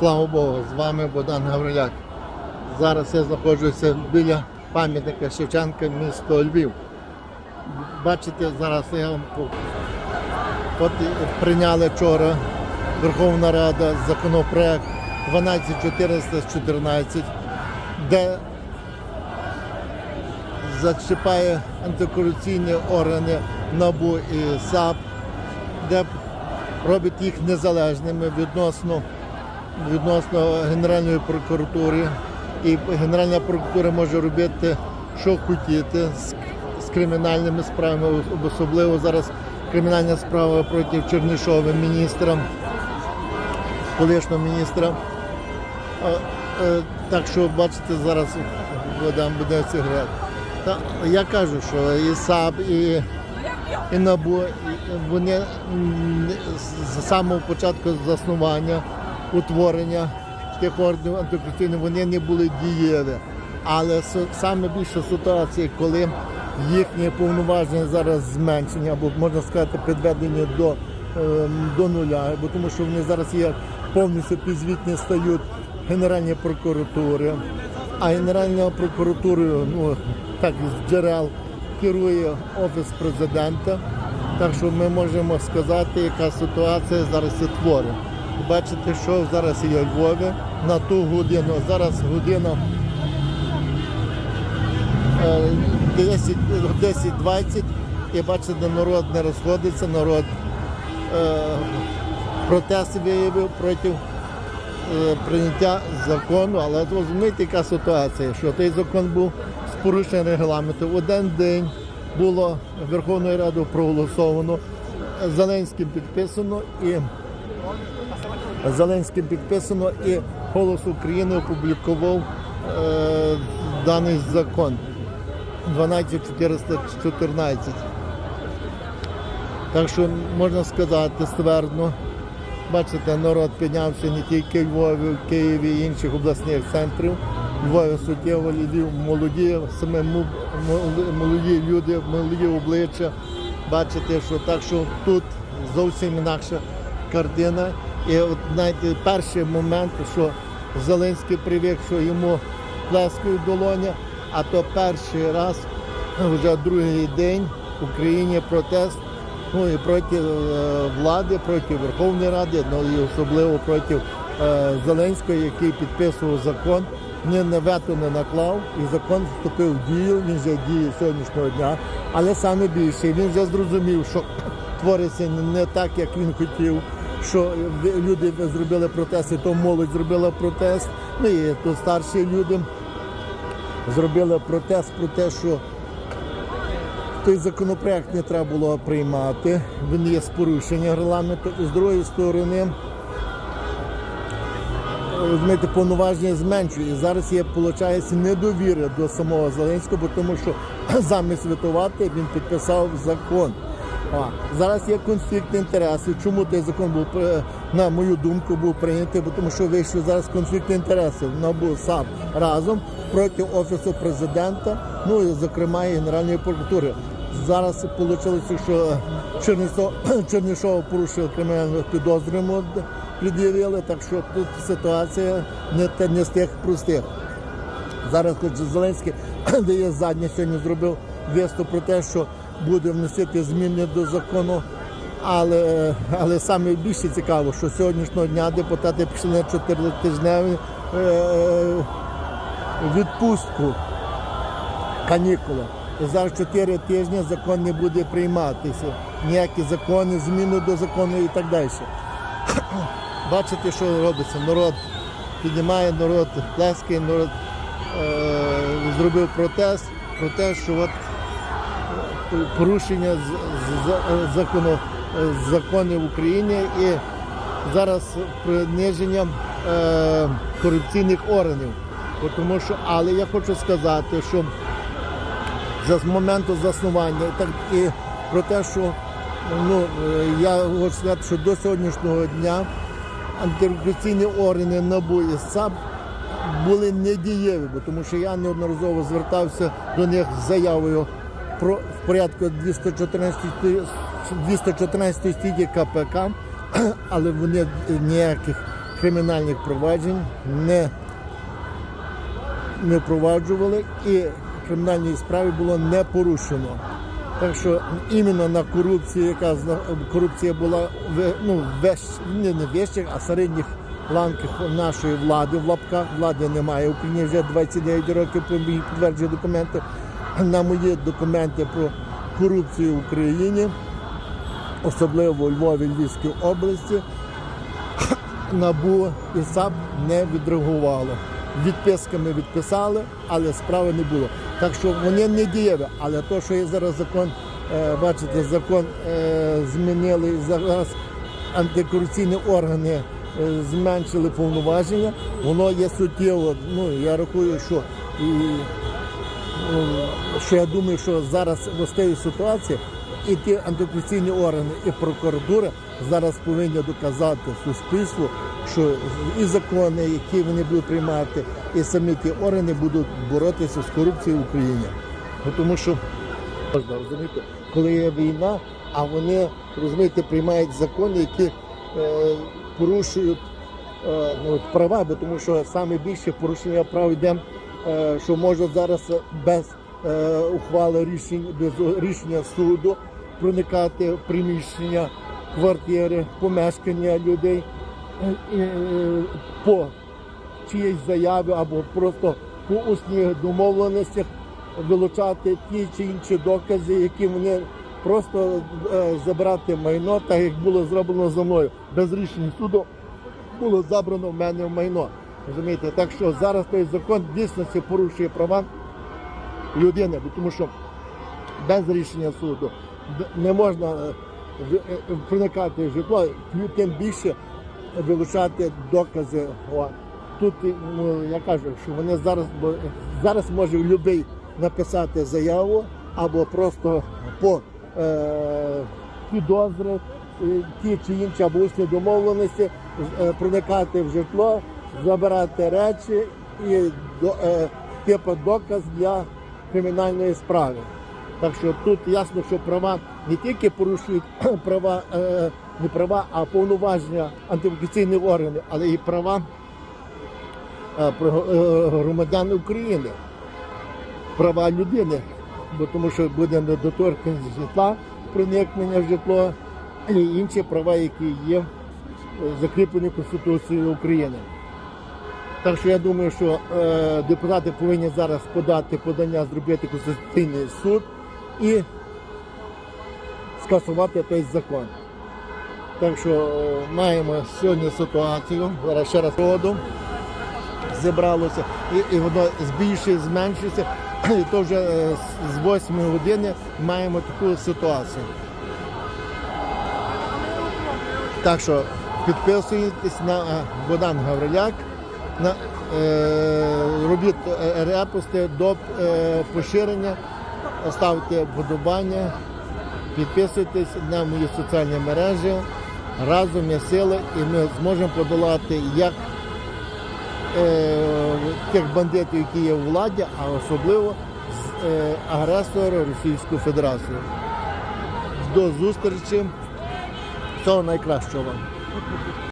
Слава Богу, з вами Богдан Гавриляк. Зараз я знаходжуся біля пам'ятника Шевченка, місто Львів. Бачите, зараз я вам от прийняли вчора Верховна Рада законопроект 12414, де зачіпає антикорупційні органи НАБУ і САП, де робить їх незалежними відносно, відносно Генеральної прокуратури. І Генеральна прокуратура може робити, що хотіти з, кримінальними справами, особливо зараз кримінальна справа проти Чернишова, міністра, колишнього міністра. Е, Так що бачите, зараз вода буде грати. Та я кажу, що і САП, і, і НАБУ, вони з самого початку заснування, утворення тих органів антикорупційних, вони не були дієві. Але саме більша ситуація, коли їхні повноваження зараз зменшені, або можна сказати, підведені до, ем, до нуля, бо тому що вони зараз є повністю підзвітні стають Генеральній прокуратури. А Генеральною прокуратурою, ну так з джерел керує офіс президента. Так що ми можемо сказати, яка ситуація зараз і. Бачите, що зараз є у Львові на ту годину. Зараз година е, 10 10-20 і бачите, народ не розходиться, народ е, протест виявив проти е, прийняття закону, але розумієте, яка ситуація, що той закон був з порушенням регламенту. Один день було Верховною Радою проголосовано, Зеленським підписано і Зеленським підписано і Голос України опублікував е, даний закон 12414. Так що можна сказати ствердно, бачите, народ піднявся не тільки в Львові, в Києві і інших обласних центрів. Львові суттєво Львів молоді, саме молоді люди, молоді обличчя. Бачите, що так що тут зовсім інакша картина. І от знаєте, перший момент, що Зеленський привик, що йому плескають долоня, а то перший раз, вже другий день в Україні протест ну і проти е, влади, проти Верховної Ради, ну і особливо проти е, Зеленського, який підписував закон, ні на вето не наклав, і закон вступив в дію, він вже діє сьогоднішнього дня. Але саме більше він вже зрозумів, що твориться не так, як він хотів. Що люди зробили протест, і то молодь зробила протест, ну і то старші люди зробили протест про те, що той законопроект не треба було приймати, він є з порушення регламенту. І з другої сторони, розумієте, повноваження зменшує. Зараз є, виходить, недовіра до самого Зеленського, тому що замість витувати він підписав закон. А, зараз є конфлікт інтересів. Чому той закон був, на мою думку, був прийнятий? Бо тому що вийшов зараз конфлікт інтересів НАБУ сам разом проти Офісу президента, ну і зокрема і Генеральної прокуратури. Зараз вийшло, що Чернишов порушив кримінальну підозрюємо, пред'явили, так що тут ситуація не, не з тих простих. Зараз хоч Зеленський дає заднє сьогодні зробив виступ про те, що буде вносити зміни до закону. Але, але саме більше цікаво, що сьогоднішнього дня депутати пішли на чотиритижневу е, відпустку канікули. І зараз 4 тижні закон не буде прийматися. Ніякі закони, зміни до закону і так далі. Бачите, що робиться? Народ піднімає, народ плескає, народ е, зробив протест про те, що от е, порушення закону, е, законів в Україні і зараз приниження е, корупційних органів. Тому що, але я хочу сказати, що з моменту заснування так і про те, що ну е, я хочу сказати, що до сьогоднішнього дня антикорупційні органи НАБУ і САП були недієві, тому що я неодноразово звертався до них з заявою про в порядку 214 214 статті КПК, але вони ніяких кримінальних проваджень не, не впроваджували і кримінальної справи було не порушено. Так що іменно на корупції, яка корупція була в ну, не, не вищих, а середніх ланках нашої влади в лапках. Влади немає Україні вже 29 років підтверджую документи. На мої документи про корупцію в Україні, особливо у Львові, Львівській області, НАБУ і САП не відреагувало. Відписками відписали, але справи не було. Так що вони не дієві. Але то, що є зараз закон, е, бачите, закон е, змінили зараз антикорупційні органи е, зменшили повноваження, воно є суттєво. Ну я рахую, що і що я думаю, що зараз в цій ситуації і ті антикорупційні органи, і прокуратура зараз повинні доказати суспільству, що і закони, які вони будуть приймати, і самі ті органи будуть боротися з корупцією в Україні. Тому що можна розуміти, коли є війна, а вони розумієте, приймають закони, які е, порушують е, ну, права, бо тому що саме більше порушення прав йде, що може зараз без е, ухвали рішень, без рішення суду проникати в приміщення, квартири, помешкання людей е, е, по чиїсь заяви або просто по усніх домовленостях вилучати ті чи інші докази, які вони просто е, забрати майно, так як було зроблено за мною без рішення суду було забрано в мене майно. Розумієте, так що зараз той закон дійсно порушує права людини, тому що без рішення суду не можна е, в- е, проникати в житло, ну, тим більше вилучати докази. Тут ну, я кажу, що вони зараз, зараз може будь-який написати заяву або просто по е, підозри, е, ті чи інші або усні домовленості, е, проникати в житло, забирати речі і до, е, типу доказ для кримінальної справи. Так що тут ясно, що права не тільки порушують права, е, не права, а повноваження антикорупційних органів, але і права е, е, громадян України, права людини, бо тому що буде недоторканість житла, проникнення в житло і інші права, які є е, закріплені Конституцією України. Так що я думаю, що е, депутати повинні зараз подати подання, зробити Конституційний суд і скасувати той закон. Так що е, маємо сьогодні ситуацію, зараз ще раз воду зібралося, і, і воно збільшує, зменшується. І то вже е, з 8 години маємо таку ситуацію. Так що підписуйтесь на е, Богдан Гавриляк, на, е, робіть е, репости до е, поширення, ставте вподобання, підписуйтесь на мої соціальні мережі. Разом є сили і ми зможемо подолати як е, тих бандитів, які є у владі, а особливо з, е, агресора Російську Федерацію. До зустрічі. Всього найкращого вам.